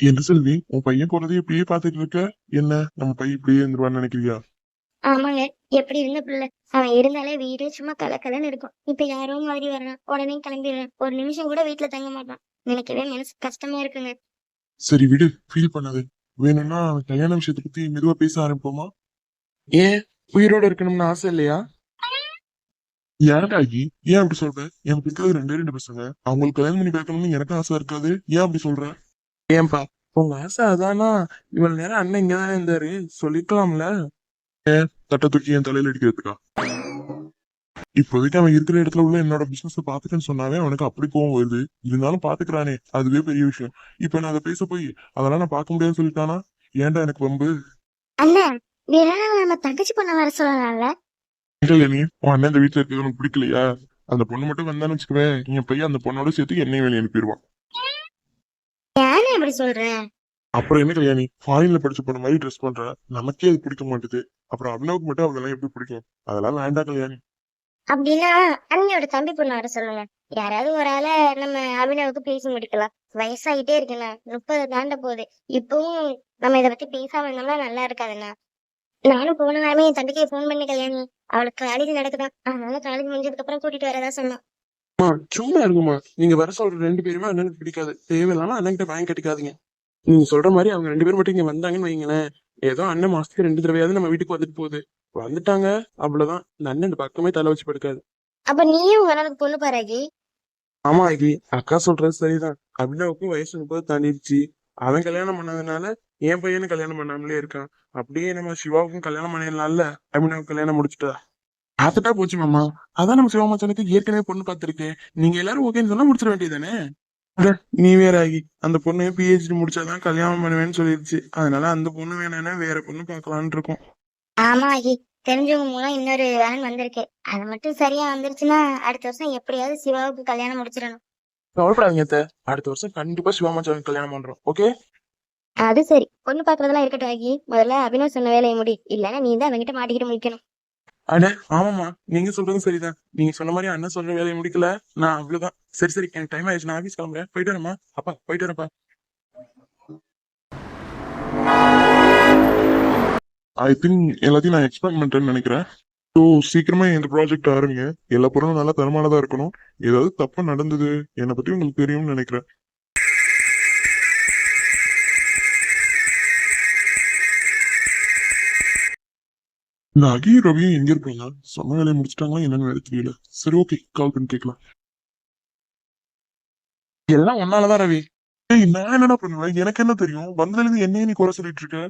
என்ன செல்வி உன் பையன் போறதை இப்படியே பாத்துட்டு இருக்க? என்ன? நம்ம பையன் இப்படியே இருந்துருவான்னு நினைக்கிறியா? ஆமாங்க. எப்படி இருந்த பிள்ளை? அவன் இருந்தாலே வீடே சும்மா கலக்கலன்னு இருக்கும். இப்ப யாரோ மாதிரி வர்றான். உடனே கிளம்பிடுறான். ஒரு நிமிஷம் கூட வீட்டுல தங்க மாட்டான். நினைக்கவே மனசு கஷ்டமா இருக்குங்க. சரி விடு. ஃபீல் பண்ணாது. வேணும்னா கல்யாண விஷயத்தை பத்தி மெதுவா பேச ஆரம்பிப்போமா? ஏன் உயிரோட இருக்கணும்னு ஆசை இல்லையா? ஏன்டாகி ஏன் அப்படி சொல்ற? எனக்கு இருக்கிறது ரெண்டே ரெண்டு பசங்க. அவங்களுக்கு கல்யாணம் பண்ணி வைக்கணும்னு எனக்கு ஆசை இருக்காது. ஏன் அப்படி சொல்ற? ஏன்பா? உங்க ஆசை அதானா? இவ்வளவு நேரம் அண்ணன் இங்கதானே இருந்தாரு. சொல்லிக்கலாம்ல? தட்டை தூக்கி என் தலையில அடிக்கிறதுக்கா இப்போதைக்கு அவன் இருக்கிற இடத்துல உள்ள என்னோட பிசினஸ் பாத்துக்கன்னு சொன்னாவே அவனுக்கு அப்படி கோவம் வருது. இருந்தாலும் பாத்துக்கிறானே அதுவே பெரிய விஷயம். இப்ப நான் அதை பேச போய் அதெல்லாம் நான் பார்க்க முடியாதுன்னு சொல்லிட்டானா? ஏன்டா எனக்கு வம்பு? அண்ணன் வேணா நம்ம தங்கச்சி பொண்ண வர சொல்லலாம்ல? இல்ல நீ உன் அண்ணன் இந்த வீட்டுல இருக்கிறது உனக்கு பிடிக்கலையா? அந்த பொண்ணு மட்டும் வந்தான்னு வச்சுக்கவே என் பையன் அந்த பொண்ணோட சேர்த்து என்னையும் வெளியே அனுப்பிடுவான். இப்படி சொல்றேன் அப்புறம் என்ன கல்யாணி? ஃபாரின்ல படிச்ச பொண்ணு மாதிரி ட்ரெஸ் பண்ற? நமக்கே அது பிடிக்க மாட்டுது. அப்புறம் அபினவுக்கு மட்டும் அதெல்லாம் எப்படி பிடிக்கும்? அதெல்லாம் வேண்டாம் கல்யாணி. அப்படின்னா அண்ணியோட தம்பி பொண்ணு வர சொல்லுங்க. யாராவது ஒரு ஆளை நம்ம அபினவுக்கு பேசி முடிக்கலாம். வயசாகிட்டே இருக்குண்ணா. முப்பது தாண்ட போகுது. இப்பவும் நம்ம இதை பத்தி பேசாம இருந்தோம்னா நல்லா இருக்காதுண்ணா. நானும் போன வாரமே என் தம்பிக்கு ஃபோன் பண்ணி கல்யாணி. அவளுக்கு காலேஜ் நடக்குதான். அதனால காலேஜ் முடிஞ்சதுக்கு அப்புறம் கூட்டிட்டு வரதா சொன்னான். அம்மா சும்மா இருக்குமா நீங்க வர சொல்ற ரெண்டு பேருமே அண்ணனுக்கு பிடிக்காது. தேவையில்லாம அண்ணன்கிட்ட வாங்கி கட்டிக்காதீங்க. நீங்க சொல்ற மாதிரி அவங்க ரெண்டு பேரும் மட்டும் இங்க வந்தாங்கன்னு வைங்களேன். ஏதோ அண்ணன் மாசத்துக்கு ரெண்டு தடவையாவது நம்ம வீட்டுக்கு வந்துட்டு போகுது. வந்துட்டாங்க அவ்வளவுதான். இந்த அண்ணன் இந்த பக்கமே தலை வச்சு படுக்காது. அப்ப நீயும் உங்க அண்ணனுக்கு பொண்ணு பாராகி ஆமா ஆகி அக்கா சொல்றது சரிதான். அபினவுக்கும் வயசு முப்பது தாண்டிடுச்சு. அவன் கல்யாணம் பண்ணாதனால என் பையனும் கல்யாணம் பண்ணாமலே இருக்கான். அப்படியே நம்ம சிவாவுக்கும் கல்யாணம் பண்ணிடலாம்ல? அபினவுக்கு கல்யாணம் முடிச்சுட்டா? பார்த்துட்டா போச்சு மாமா. அதான் நம்ம சிவா மச்சானுக்கு ஏற்கனவே பொண்ணு பார்த்திருக்கேன் நீங்க எல்லாரும் ஓகேன்னு சொன்னா முடிச்சிட வேண்டியதானே நீ வேற ஆகி. அந்த பொண்ணு பிஹெச்டி முடிச்சாதான் கல்யாணம் பண்ணுவேன்னு சொல்லிருச்சு. அதனால அந்த பொண்ணு வேணாம்னா வேற பொண்ணு பார்க்கலான்னு இருக்கோம். ஆமா ஆகி. தெரிஞ்சவங்க மூலம் இன்னொரு வேன் வந்திருக்கு. அது மட்டும் சரியா வந்துருச்சுன்னா அடுத்த வருஷம் எப்படியாவது சிவாவுக்கு கல்யாணம் முடிச்சிடணும். கவலைப்படாதீங்க அத்தை. அடுத்த வருஷம் கண்டிப்பா சிவா மச்சானுக்கு கல்யாணம் பண்றோம். ஓகே அது சரி. பொண்ணு பாக்குறதெல்லாம் இருக்கட்டும் ஆகி. முதல்ல அபினவ் சொன்ன வேலையை முடி. இல்லைன்னா நீ தான் அவங்கிட்ட மாட்டிக்கிட்டு முடிக்கணும் அட ஆமாமா நீங்க சொல்றதும் சரிதான். நீங்க சொன்ன மாதிரி அண்ணன் சொல்ற வேலையை முடிக்கல. நான் அவ்வளவுதான். சரி சரி எனக்கு டைம் ஆயிடுச்சு. நான் ஆபீஸ் கிளம்புறேன். போயிட்டு வரேம்மா. அப்பா போயிட்டு வரப்பா ஐ திங்க் எல்லாத்தையும் நான் எக்ஸ்பெக்ட் பண்றேன்னு நினைக்கிறேன். ஸோ சீக்கிரமா இந்த ப்ராஜெக்ட் ஆரம்பிங்க. எல்லா பொருளும் நல்லா தரமானதா இருக்கணும். ஏதாவது தப்பு நடந்தது என்னை பத்தி உங்களுக்கு தெரியும்னு நினைக்கிறேன். இந்த அகி ரவியும் எங்க இருப்பீங்க சொன்ன வேலையை முடிச்சிட்டாங்களா என்னன்னு வேற தெரியல. சரி ஓகே கால் பண்ணி கேட்கலாம். எல்லாம் ஒன்னாலதான் ரவி. ஏய் நான் என்னடா பண்ணுவேன்? எனக்கு என்ன தெரியும்? வந்ததுல இருந்து என்னையே நீ குறை சொல்லிட்டு இருக்க?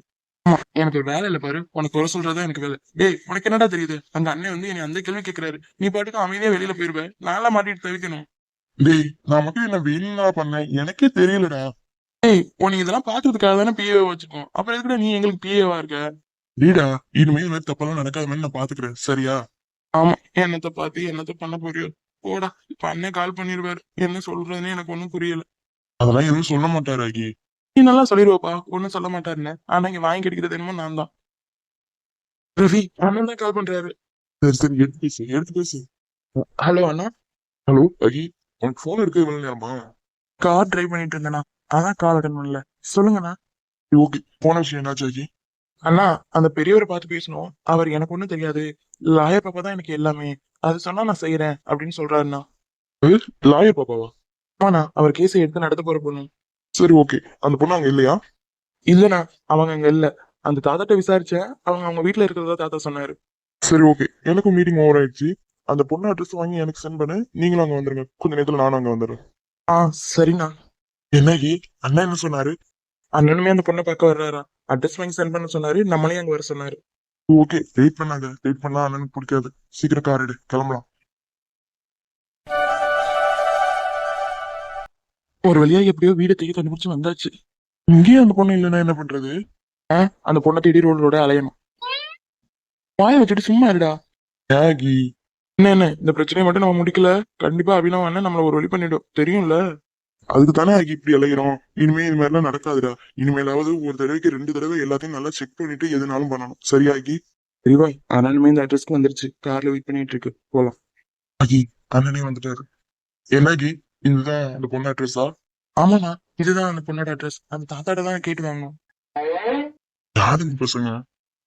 எனக்கு ஒரு வேலை இல்ல பாரு. உனக்கு குறை சொல்றதா எனக்கு வேலை. டேய் உனக்கு என்னடா தெரியுது? அந்த அண்ணன் வந்து என்னை அந்த கேள்வி கேட்கிறாரு. நீ பாட்டுக்கு அமைதியா வெளியில போயிருவ. நான்லாம் மாட்டிட்டு தவிக்கணும். டேய் நான் மட்டும் என்ன வேணும்னா பண்ணேன்? எனக்கே தெரியலடா. டேய் உனக்கு இதெல்லாம் பாக்குறதுக்காக தானே பிஏ வச்சுக்கோ அப்புறம் எதுக்குடா நீ எங்களுக்கு பிஏவா இருக்க? டீடா இனிமே இந்த மாதிரி தப்பெல்லாம் நடக்காத மாதிரி நான் பாத்துக்கிறேன். சரியா? ஆமா. என்னத்த பார்த்து என்னத்த பண்ண போறியோ? போடா இப்ப அண்ணன் கால் பண்ணிருவாரு. என்ன சொல்றதுன்னு எனக்கு ஒண்ணும் புரியல. அதெல்லாம் எதுவும் சொல்ல மாட்டாரு அகி. நீ நல்லா சொல்லிடுவாப்பா ஒண்ணும் சொல்ல மாட்டாருன்னு ஆனா இங்க வாங்கி கிடைக்கிறது என்னமோ நான் தான். ரவி அண்ணன் தான் கால் பண்றாரு. சரி சரி எடுத்து பேசு எடுத்து பேசு. ஹலோ அண்ணா. ஹலோ அகி. உனக்கு போன் எடுக்க இவ்வளவு நேரமா? கார் டிரைவ் பண்ணிட்டு இருந்தேண்ணா. அதான் கால் அட்டன் பண்ணல. சொல்லுங்கண்ணா. ஓகே போன விஷயம் என்னாச்சு அகி? அண்ணா அந்த பெரியவரை பார்த்து பேசணும். அவர் எனக்கு ஒண்ணும் தெரியாது. லாயர் பாப்பா தான் எனக்கு எல்லாமே. அது சொன்னா நான் செய்யறேன் அப்படின்னு சொல்றாருண்ணா. லாயர் பாப்பாவா? ஆமாண்ணா அவர் கேஸை எடுத்து நடத்த போற பொண்ணு. சரி ஓகே அந்த பொண்ணு அங்க இல்லையா? இல்லண்ணா அவங்க அங்க இல்ல. அந்த தாத்தாட்ட விசாரிச்சேன். அவங்க அவங்க வீட்டுல இருக்கிறதா தாத்தா சொன்னாரு. சரி ஓகே எனக்கும் மீட்டிங் ஓவர் ஆயிடுச்சு. அந்த பொண்ணு அட்ரஸ் வாங்கி எனக்கு சென்ட் பண்ணு. நீங்களும் அங்க வந்துருங்க. கொஞ்ச நேரத்துல நானும் அங்க வந்துடுறேன். ஆ சரிண்ணா. என்ன அகி அண்ணா என்ன சொன்னாரு? அண்ணனுமே அந்த பொண்ணை பார்க்க வர்றாரா? அட்ரஸ் வாங்கி சென்ட் பண்ண சொன்னாரு நம்மளையும் அங்க வர சொன்னாரு. ஓகே வெயிட் பண்ணாங்க. வெயிட் பண்ணா அண்ணனுக்கு பிடிக்காது. சீக்கிரம் கார் எடு. கிளம்பலாம். ஒரு வழியா எப்படியோ வீடு தேடி கண்டுபிடிச்சு வந்தாச்சு. இங்கேயே அந்த பொண்ணு இல்லைன்னா என்ன பண்றது? அந்த பொண்ணை தேடி ரோடோட அலையணும். வாய வச்சுட்டு சும்மா இருடா. ஆகி என்ன என்ன? இந்த பிரச்சனையை மட்டும் நம்ம முடிக்கல. கண்டிப்பா அபினவ் அண்ணன் நம்மள ஒரு வழி பண்ணிடும். தெரியும்ல? அதுக்கு தானே ஆகி இப்படி அலைகிறோம் இனிமே இது மாதிரிலாம் நடக்காதுடா. இனிமேலாவது ஒரு தடவைக்கு ரெண்டு தடவை எல்லாத்தையும் நல்லா செக் பண்ணிட்டு எதுனாலும் பண்ணணும். சரியா ஆகி சரிவா அண்ணனுமே இந்த அட்ரஸ்க்கு வந்துருச்சு. கார்ல வெயிட் பண்ணிட்டு இருக்கு. போலாம். ஆகி அண்ணனே வந்துட்டாரு. என்ன ஆகி இதுதான் அந்த பொண்ணு அட்ரஸா ஆமாண்ணா இதுதான் அந்த பொண்ணோட அட்ரஸ் அந்த தாத்தாட்ட தான் கேட்டு வாங்கணும். யாரு இந்த பசங்க?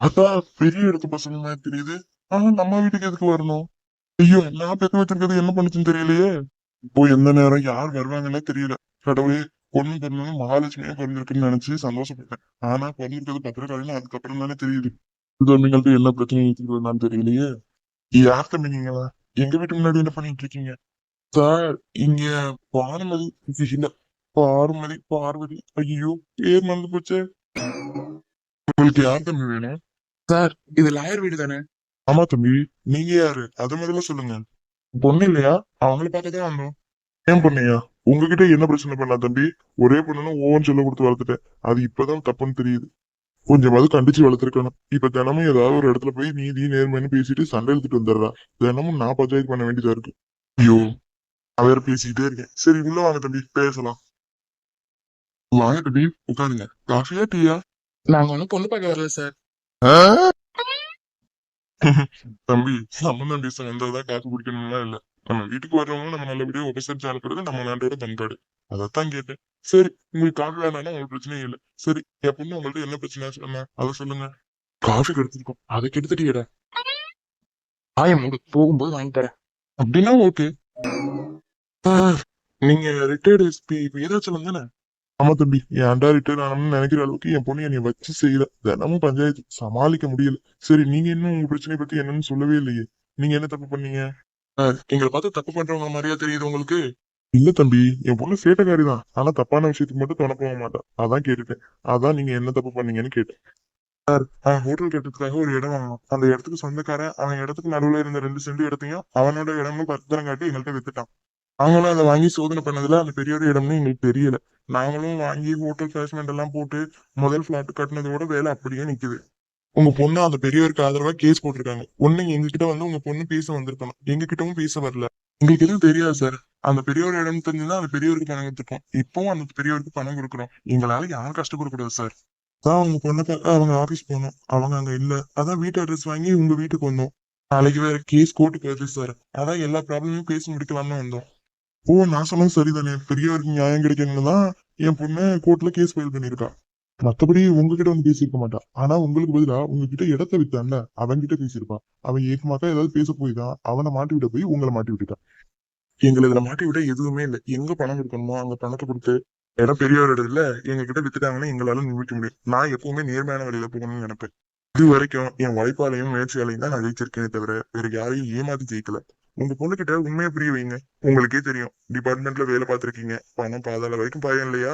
அதான் பெரிய இடத்து பசங்க மாதிரி தெரியுது. ஆனா நம்ம வீட்டுக்கு எதுக்கு வரணும்? ஐயோ நான் பெக்க வச்சிருக்கிறது என்ன பண்ணுச்சுன்னு தெரியலையே. இப்போ எந்த நேரம் யார் வருவாங்கன்னே தெரியல. கடவுளே பொண்ணு பிறந்தது மகாலட்சுமியா பிறந்திருக்குன்னு நினைச்சு சந்தோஷப்பட்டேன். ஆனா பிறந்திருக்கிறது பத்திரக்காரின்னு அதுக்கப்புறம் தானே தெரியுது. தம்பிங்கள்ட்ட என்ன பிரச்சனை இருக்குதுன்னு தெரியலையே. யார் தம்பிங்களா எங்க வீட்டு முன்னாடி என்ன பண்ணிட்டு இருக்கீங்க? சார் இங்க பானுமதி இல்ல பார்வதி பார்வதி. ஐயோ பேர் மறந்து போச்சே. உங்களுக்கு யார் தம்பி வேணும்? சார் இது லாயர் வீடு தானே? ஆமா தம்பி நீங்க யாரு? அது முதல்ல சொல்லுங்க. பொண்ணு இல்லையா? அவங்கள பார்க்கதான் வந்தோம். ஏன் பொண்ணையா? உங்ககிட்ட என்ன பிரச்சனை பண்ணலாம் தம்பி? ஒரே பொண்ணுன்னு ஓவன் சொல்ல கொடுத்து வளர்த்துட்டேன். அது இப்பதான் தப்புன்னு தெரியுது. கொஞ்சமாவது கண்டிச்சு வளர்த்துருக்கணும். இப்ப தினமும் ஏதாவது ஒரு இடத்துல போய் நீதி நேர்மைன்னு பேசிட்டு சண்டை எடுத்துட்டு வந்துடுறா. தினமும் நான் பஞ்சாயத்து பண்ண வேண்டியதா இருக்கு. ஐயோ வேற பேசிக்கிட்டே இருக்கேன். சரி உள்ள வாங்க தம்பி பேசலாம். வாங்க தம்பி உட்காருங்க. காஃபியா டீயா? நாங்க ஒன்றும் பொண்ணு பார்க்க வரல சார். தம்பி நம்ம தான் பேச வந்ததுதான் காசு குடிக்கணும்லாம் இல்ல. நம்ம வீட்டுக்கு வர்றவங்க நம்ம நல்லபடியா உபசரிச்சு அனுப்புறது நம்ம நாட்டோட பண்பாடு. அதைத்தான் கேட்டேன். சரி உங்களுக்கு காஃபி வேணாலும் உங்களுக்கு பிரச்சனையே இல்லை. சரி என் பொண்ணு உங்கள்ட்ட என்ன பிரச்சனை சொன்னா அதை சொல்லுங்க. காஃபி கெடுத்துருக்கோம். அதை கெடுத்துட்டீடா ஆயம் உங்களுக்கு போகும்போது வாங்கி தரேன். அப்படின்னா ஓகே நீங்க ரிட்டையர்டு எஸ்பி வேதாச்சலம் தானே ஆமா தம்பி ஏன்டா ரிட்டையர் ஆனோம்னு நினைக்கிற அளவுக்கு என் பொண்ணு என்னை வச்சு செய்யல. தினமும் பஞ்சாயத்து சமாளிக்க முடியல. சரி நீங்க இன்னும் உங்க பிரச்சனை பத்தி என்னன்னு சொல்லவே இல்லையே. நீங்க என்ன தப்பு பண்ணீங்க? எங்களை பார்த்து தப்பு பண்றவங்க மாதிரியா தெரியுது உங்களுக்கு? இல்ல தம்பி என் பொண்ணு சேட்டக்காரி தான் ஆனா தப்பான விஷயத்துக்கு மட்டும் துணை போக மாட்டா. அதான் கேட்டுட்டேன். அதான் நீங்க என்ன தப்பு பண்ணீங்கன்னு கேட்டேன். சார் ஹோட்டல் கட்டுறதுக்காக ஒரு இடம் வாங்கணும். அந்த இடத்துக்கு சொந்தக்காரன் அவன் இடத்துக்கு நடுவுல இருந்த ரெண்டு சென்ட் இடத்தையும் அவனோட இடம்னு பத்திரம் காட்டி எங்கள்கிட்ட வித்துட்டான். நாங்களும் அதை வாங்கி சோதனை பண்ணதுல அந்த பெரியோட இடம்னு எங்களுக்கு தெரியல. நாங்களும் வாங்கி ஹோட்டல் பேஸ்மெண்ட் எல்லாம் போட்டு முதல் பிளாட் கட்டினதோட வேலை அப்படியே நிக்குது. உங்க பொண்ணு அந்த பெரியவருக்கு ஆதரவா கேஸ் போட்டிருக்காங்க. ஒண்ணு எங்ககிட்ட வந்து உங்க பொண்ணு பேச வந்திருக்கணும். எங்க கிட்டவும் பேச வரல. எங்களுக்கு எதுவும் தெரியாது சார் அந்த பெரியவர் இடம் தெரிஞ்சுதான் அந்த பெரியவருக்கு பணம் கொடுத்துருக்கோம் இப்பவும் அந்த பெரியவருக்கு பணம் கொடுக்குறோம். எங்களால யாரும் கஷ்டப்படக்கூடாது சார் அதான் அவங்க பொண்ணை பார்க்க அவங்க ஆபீஸ் போனோம். அவங்க அங்க இல்ல. அதான் வீட்டு அட்ரஸ் வாங்கி உங்க வீட்டுக்கு வந்தோம். நாளைக்கு வேற கேஸ் கோர்ட்டுக்கு வருது சார் அதான் எல்லா ப்ராப்ளமும் பேசி முடிக்கலாம்னு வந்தோம். ஓ நான் சொன்னது சரிதானே. பெரியவருக்கு நியாயம் கிடைக்கணும்னு தான் என் பொண்ணு கோர்ட்ல கேஸ் ஃபைல் பண்ணிருக்கா மத்தபடி உங்ககிட்ட வந்து பேசியிருக்க மாட்டா. ஆனா உங்களுக்கு பதிலா உங்ககிட்ட இடத்த வித்தான்ல. அவன்கிட்ட பேசியிருப்பான் அவன் ஏக்கமாக்கா ஏதாவது பேச போய் தான் அவனை மாட்டி விட போய் உங்களை மாட்டி விட்டுட்டான் எங்களை இதுல மாட்டி விட எதுவுமே இல்லை. எங்க பணம் கொடுக்கணுமோ அங்க பணத்தை கொடுத்து இடம் பெரியவர் இடத்துல எங்க கிட்ட வித்துட்டாங்கன்னா எங்களால நிமிக்க முடியும். நான் எப்பவுமே நேர்மையான வழியில போகணும்னு நினைப்பேன். இது வரைக்கும் என் உழைப்பாலையும் முயற்சியாலையும் தான் நான் ஜெயிச்சிருக்கேனே தவிர வேற யாரையும் ஏமாத்தி ஜெயிக்கல. உங்க பொண்ணுகிட்ட உண்மையா உண்மையை புரிய வைங்க. உங்களுக்கே தெரியும். டிபார்ட்மெண்ட்ல வேலை பார்த்துருக்கீங்க. பணம் பாதாள வரைக்கும் பயம் இல்லையா?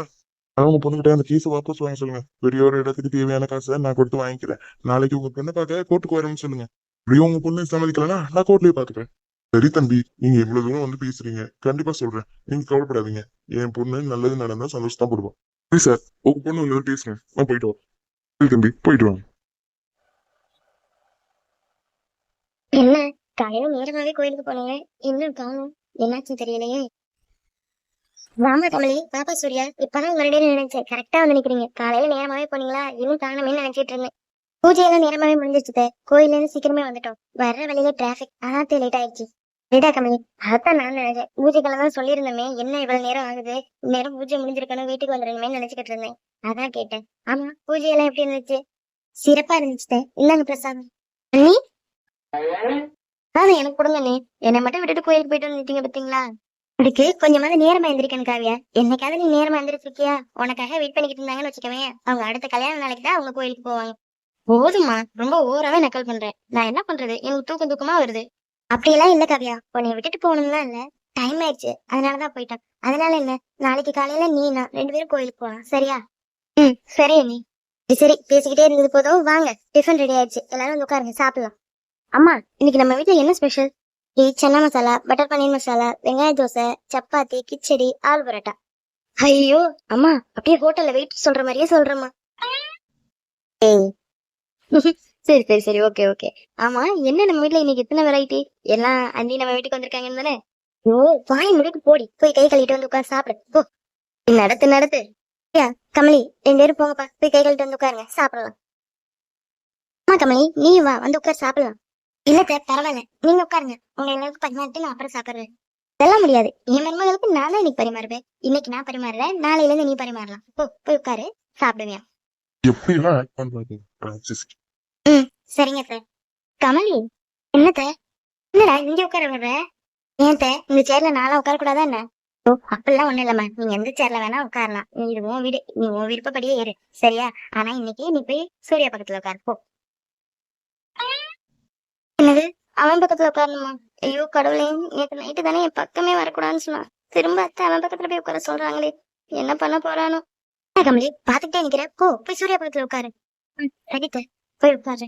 அதான் உங்க பொண்ணுகிட்ட அந்த கேஸை வாபஸ் வாங்க சொல்லுங்க. பெரியோர இடத்துக்கு தேவையான காசை நான் கொடுத்து வாங்கிக்கிறேன். நாளைக்கு உங்க பொண்ணை பார்க்க கோர்ட்டுக்கு வரேன்னு சொல்லுங்க. இப்படியும் உங்க பொண்ணு சம்மதிக்கலன்னா நான் கோர்ட்லயே பாத்துக்கிறேன் சரி தம்பி நீங்க இவ்வளவு தூரம் வந்து பேசுறீங்க. கண்டிப்பா சொல்றேன். நீங்க கவலைப்படாதீங்க. என் பொண்ணு நல்லது நடந்தா சந்தோஷம் தான் போடுவோம் சரி சார் உங்க பொண்ணு உங்க பேசுங்க நான் போயிட்டு வரேன். சரி தம்பி போயிட்டு வாங்க. என்ன? காலையில நேரமாவே கோயிலுக்கு போனீங்க. இன்னும் காணும் என்னாச்சுன்னு தெரியலையே. வாமா தமிழி பாப்பா சூர்யா இப்பதான் உங்களுடைய நினைச்சேன் கரெக்டா வந்து நிக்கிறீங்க. காலையில நேரமாவே போனீங்களா? இன்னும் காணமே நினைச்சிட்டு இருந்தேன். பூஜையெல்லாம் நேரமாவே முடிஞ்சிச்சு கோயில இருந்து சீக்கிரமே வந்துட்டோம். வர்ற வழியில டிராபிக் அதான் லேட் ஆயிடுச்சு. லேட்டா கமலி அதான் நான் நினைச்சேன். பூஜைக்கெல்லாம் தான் சொல்லியிருந்தோமே என்ன இவ்வளவு நேரம் ஆகுது? நேரம் பூஜை முடிஞ்சிருக்கணும் வீட்டுக்கு வந்துடணுமே நினைச்சுக்கிட்டு இருந்தேன். அதான் கேட்டேன். ஆமா பூஜையெல்லாம் எப்படி இருந்துச்சு? சிறப்பா இருந்துச்சு இந்தாங்க பிரசாதம். அண்ணி? அதான் எனக்கு கொடுங்க நீ என்னை மட்டும் விட்டுட்டு கோயிலுக்கு போயிட்டு வந்துட்டீங்க பாத்தீங்களா? அதுக்கு கொஞ்சமாவது நேரமா எந்திரிக்கணும் காவியா. என்னைக்காவது நீ நேரமா எந்திரிச்சிருக்கியா? உனக்காக வெயிட் பண்ணிக்கிட்டு இருந்தாங்கன்னு வச்சுக்கவே அவங்க அடுத்த கல்யாண நாளைக்கு தான் அவங்க கோயிலுக்கு போவாங்க. போதுமா ரொம்ப ஓவராவே நக்கல் பண்றேன். நான் என்ன பண்றது? எனக்கு தூக்கம் தூக்கமா வருது. அப்படியெல்லாம் இல்ல காவியா. உன்னை விட்டுட்டு போகணும்லாம் இல்ல. டைம் ஆயிடுச்சு. அதனாலதான் போயிட்டேன் அதனால என்ன? நாளைக்கு காலையில நீ நான் ரெண்டு பேரும் கோயிலுக்கு போகலாம் சரியா? ம் சரி நீ சரி பேசிக்கிட்டே இருந்தது போதும். வாங்க. டிஃபன் ரெடி ஆயிடுச்சு. எல்லாரும் வந்து உட்காருங்க. சாப்பிடலாம். அம்மா இன்னைக்கு நம்ம வீட்டில் என்ன ஸ்பெஷல் இட்லி சன்னா மசாலா பட்டர் பன்னீர் மசாலா வெங்காய தோசை சப்பாத்தி கிச்சடி ஆல் பரோட்டா. ஐயோ அம்மா அப்படியே ஹோட்டல்ல வெயிட் சொல்ற மாதிரியே சொல்றேம்மா. ஏய். சரி சரி சரி ஓகே ஓகே ஆமா என்ன நம்ம வீட்ல இன்னைக்கு எத்தனை வெரைட்டி எல்லாம் அண்ணி நம்ம வீட்டுக்கு வந்திருக்காங்கன்னு தானே? ஓ வாய் முடிட்டு போடி. போய் கை கழுவிட்டு வந்து உட்காந்து சாப்பிடு. போ. நடத்து நடத்து. ஐயா கமலி ரெண்டு பேரும் போங்கப்பா. போய் கை கழுவிட்டு வந்து உட்காருங்க சாப்பிடலாம். அம்மா கமலி நீ வா. வந்து உட்கார் சாப்பிடலாம். இல்ல சார் பரவாயில்ல. நீங்க உட்காருங்க. உங்க எல்லாருக்கும் பரிமாறிட்டு நான் அப்புறம் சாப்பிடுறேன். அதெல்லாம் முடியாது. என் மருமகளுக்கு நான் தான் இன்னைக்கு பரிமாறுவேன். இன்னைக்கு நான் பரிமாறுறேன் நாளையில இருந்து நீ பரிமாறலாம். போ போய் உட்காரு. சாப்பிடுவியா? எப்படிலாம் ஆக்ட் பண்றது பிரான்சிஸ் சரிங்க சார் கமலி என்னத்த என்னடா இங்க உட்கார வர்ற? ஏன் தே இந்த சேர்ல நாளா உட்கார கூடாதா என்ன? ஓ அப்படிலாம் ஒண்ணும் இல்லம்மா. நீங்க எந்த சேர்ல வேணா உட்காரலாம். நீ இது உன் வீடு நீ உன் விருப்பப்படியே ஏறு சரியா? ஆனா இன்னைக்கு நீ போய் சூர்யா பக்கத்துல உட்காரு. போ. அவன் பக்கத்துல உட்காரணுமா? ஐயோ கடவுளே நேற்று நைட்டு தானே என் பக்கமே வரக்கூடாதுன்னு சொன்னான். திரும்ப அத்தை அவன் பக்கத்துல போய் உட்கார சொல்றாங்களே என்ன பண்ண போறானோ? கமலி பாத்துக்கிட்டே நிக்கிற. போ போய் சூர்யா பக்கத்துல உட்காரு. ம், போய் உட்காரு.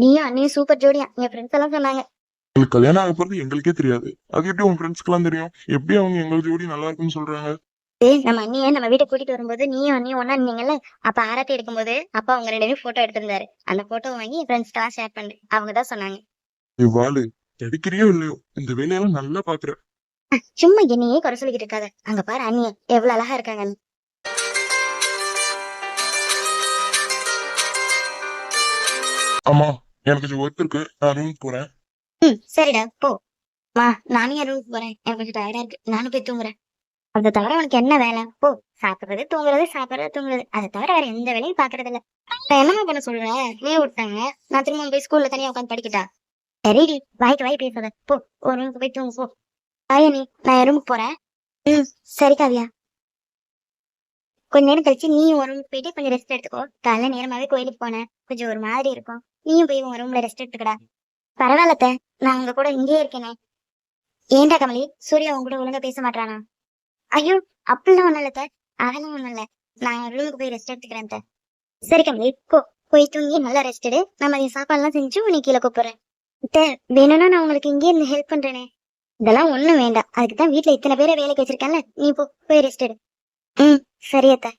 நீயா நீ சூப்பர் ஜோடியா. என் ஃப்ரெண்ட்ஸ் எல்லாம் சொன்னாங்க. உங்களுக்கு கல்யாணம் ஆக போறது எங்களுக்கே தெரியாது. அது எப்படி உங்க ஃப்ரெண்ட்ஸ்க்குலாம் தெரியும்? எப்படி அவங்க எங்களுக்கு ஜோடி நல்லா இருக்குன்னு சொல்றாங்க? நம்ம அண்ணிய நம்ம வீட்டை கூட்டிட்டு வரும்போது நீயும் அண்ணியும் ஒண்ணா இருந்தீங்கல்ல? அப்ப ஆரத்தி எடுக்கும்போது அப்பா அவங்க ரெண்டு பேரும் போட்டோ எடுத்திருந்தாரு. அந்த போட்டோ வாங்கி என் ஃப்ரெண்ட்ஸ் எல்லாம் ஷேர் பண்ணு. அவங்க தான் சொன்னாங்க. இவ்வாளு எடுக்கிறியோ இல்லையோ? இந்த வேலையெல்லாம் நல்லா பாக்குற. சும்மா என்னையே குறை சொல்லிக்கிட்டு இருக்காத. அங்க பாரு அண்ணிய எவ்வளவு அழகா இருக்காங்க ஆமா எனக்கு கொஞ்சம் ஒர்க் இருக்கு. நான் ரூம் போறேன். ம் சரிடா போ. மா நானும் என் ரூமுக்கு போறேன். எனக்கு கொஞ்சம் டயர்டா இருக்கு. நானும் போய் தூங்குறேன். அதை தவிர உனக்கு என்ன வேலை? ஓ சாப்பிடுறது தூங்குறது சாப்பிடுறது தூங்குறது. அதை தவிர வேற எந்த வேலையும் பாக்குறது இல்ல என்னமா பண்ண சொல்றேன் லீவ் விட்டாங்க. நான் திரும்ப போய் ஸ்கூல்ல தனியா உட்காந்து படிக்கிட்டா? சரிடி வாய்க்கு வாய் பேசாத. போ ஒரு ரூமுக்கு போய் தூங்கு போ. ஆயா நீ நான் ரூமுக்கு போறேன். ம் சரி காவியா. கொஞ்ச நேரம் கழிச்சு நீயும் ஒரு ரூமுக்கு போயிட்டு கொஞ்சம் ரெஸ்ட் எடுத்துக்கோ. காலைல நேரமாவே கோயிலுக்கு போனேன். கொஞ்சம் ஒரு மாதிரி இருக்கும். நீயும் போய் உன் ரூம்ல ரெஸ்ட் எடுத்துக்கடா. பரவாயில்லத்த நான் உங்க கூட இங்கேயே இருக்கேனே. ஏன்டா கமலி? சூர்யா உங்க கூட ஒழுங்கா பேச மாட்டானா ஐயோ அப்படிலாம் ஒன்றும் இல்லை சார். அதெல்லாம் ஒன்றும் இல்லை. நான் ரூமுக்கு போய் ரெஸ்ட் எடுத்துக்கிறேன் சார். சரி கமலி போ. போய் தூங்கி நல்லா ரெஸ்ட் எடு. நான் மதியம் சாப்பாடுலாம் செஞ்சு உன்னை கீழே கூப்பிடுறேன். சார் வேணும்னா நான் உங்களுக்கு இங்கே இருந்து ஹெல்ப் பண்ணுறேனே இதெல்லாம் ஒண்ணும் வேண்டாம். அதுக்கு தான் வீட்ல இத்தனை பேரை வேலைக்கு வச்சிருக்கேன்ல. நீ போ. போய் ரெஸ்ட் எடு. ம் சரியா தா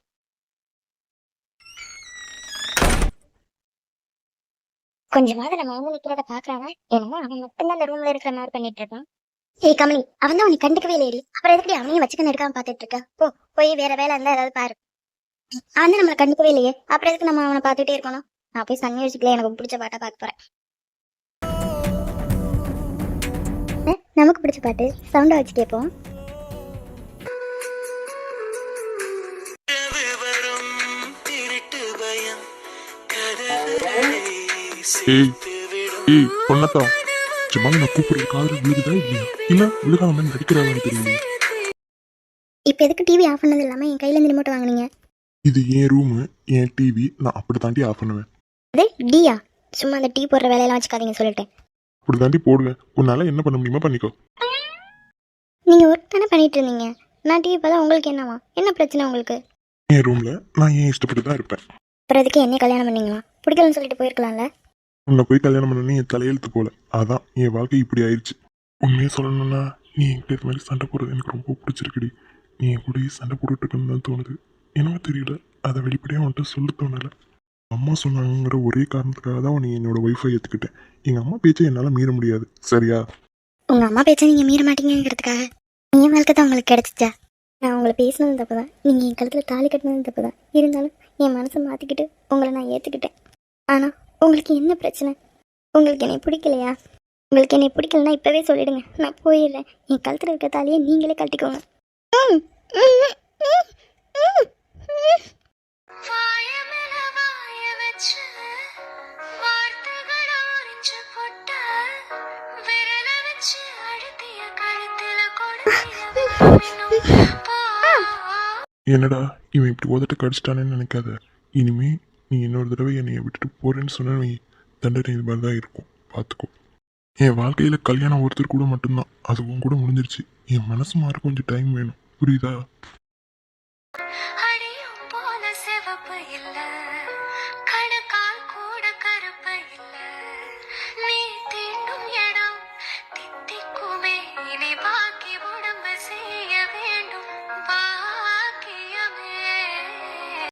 கொஞ்சமாவது நம்ம வந்து நிக்கிறத பாக்குறாங்க என்னமோ அவன் மட்டும்தான் அந்த ரூம்ல இருக்கிற மாதிரி பண்ணிட்டு இருக்கான். ஏய் கமலி அவன் தான் உன்னை கண்டுக்கவே இல்லையடி. அப்புறம் எதுக்கு அவனையும் வச்சுக்கன்னு இருக்கான் பாத்துட்டு இருக்க போ போய் வேற வேலை இருந்தா ஏதாவது பாரு. அவன் தான் நம்மளை கண்டுக்கவே இல்லையே. அப்புறம் எதுக்கு நம்ம அவனை பார்த்துட்டே இருக்கணும்? நான் போய் சன் மியூசிக்ல எனக்கு பிடிச்ச பாட்டா பார்க்க போறேன். நமக்கு பிடிச்ச பாட்டு சவுண்டா வச்சு கேட்போம். ஏய் ஏய் சும்மா நான் கூப்பிடுறது காதுல விழுகுதா இல்லையா இல்ல விழுகாம நடிக்கிறாங்கன்னு தெரியல. இப்ப எதுக்கு டிவி ஆஃப் பண்ணது இல்லாம என் கையில இருந்து ரிமோட் வாங்குனீங்க? இது என் ரூமு என் டிவி நான் அப்படி தாண்டி ஆஃப் பண்ணுவேன். அது டியா சும்மா அந்த டீ போடுற வேலையெல்லாம் வச்சுக்காதீங்க சொல்லிட்டேன். அப்படி தாண்டி போடுவேன். உன்னால என்ன பண்ண முடியுமோ பண்ணிக்கோ. நீங்க ஒர்க் தானே பண்ணிட்டு இருந்தீங்க. நான் டிவி பார்த்தா உங்களுக்கு என்னவா? என்ன பிரச்சனை உங்களுக்கு? என் ரூம்ல நான் ஏன் இஷ்டப்பட்டு தான் இருப்பேன். அப்புறம் எதுக்கு என்ன கல்யாணம் பண்ணீங்களா? பிடிக்கலன்னு சொல்லிட்டு போயிருக்கலாம்ல. உன்னை போய் கல்யாணம் பண்ணி என் தலையெழுத்து போல அதான் என் வாழ்க்கை இப்படி ஆயிடுச்சு உண்மையை சொல்லணும்னா நீ என்கிட்ட இது மாதிரி சண்டை போடுறது எனக்கு ரொம்ப பிடிச்சிருக்குடி. நீ என் கூடயே சண்டை போட்டுட்டு தான் தோணுது. என்னவோ தெரியல அதை வெளிப்படையாக உன்கிட்ட சொல்ல தோணலை. அம்மா சொன்னாங்கிற ஒரே காரணத்துக்காக தான் உன்னை என்னோட ஒய்ஃபை ஏற்றுக்கிட்டேன் எங்கள் அம்மா பேச்சை என்னால் மீற முடியாது. சரியா? உங்கள் அம்மா பேச்சை நீங்கள் மீற மாட்டீங்கிறதுக்காக என் வாழ்க்கை தான் உங்களுக்கு கிடைச்சிச்சா? நான் உங்களை பேசினது தப்பு தான் நீங்கள் என் கழுத்தில் தாலி கட்டினது தப்பு தான் இருந்தாலும் என் மனசை மாற்றிக்கிட்டு உங்களை நான் ஏற்றுக்கிட்டேன் ஆனால் உங்களுக்கு என்ன பிரச்சனை? உங்களுக்கு என்னை பிடிக்கலையா? உங்களுக்கு என்னை பிடிக்கலன்னா இப்பவே சொல்லிடுங்க. நான் போயிடுறேன். என் கழுத்துல இருக்க தாலியை நீங்களே போ. என்னடா இவன் இப்படி உதட்ட கடிச்சிட்டானேன்னு நினைக்காத. இனிமே நீ இன்னொரு தடவை என்னை விட்டுட்டு போறேன்னு சொன்ன நீ தண்டனை இது மாதிரி தான் இருக்கும். பார்த்துக்கோ என் வாழ்க்கையில கல்யாணம் ஒருத்தர் கூட மட்டும்தான். அதுவும் கூட முடிஞ்சிருச்சு. என் மனசு மாற கொஞ்சம் டைம் வேணும். புரியுதா?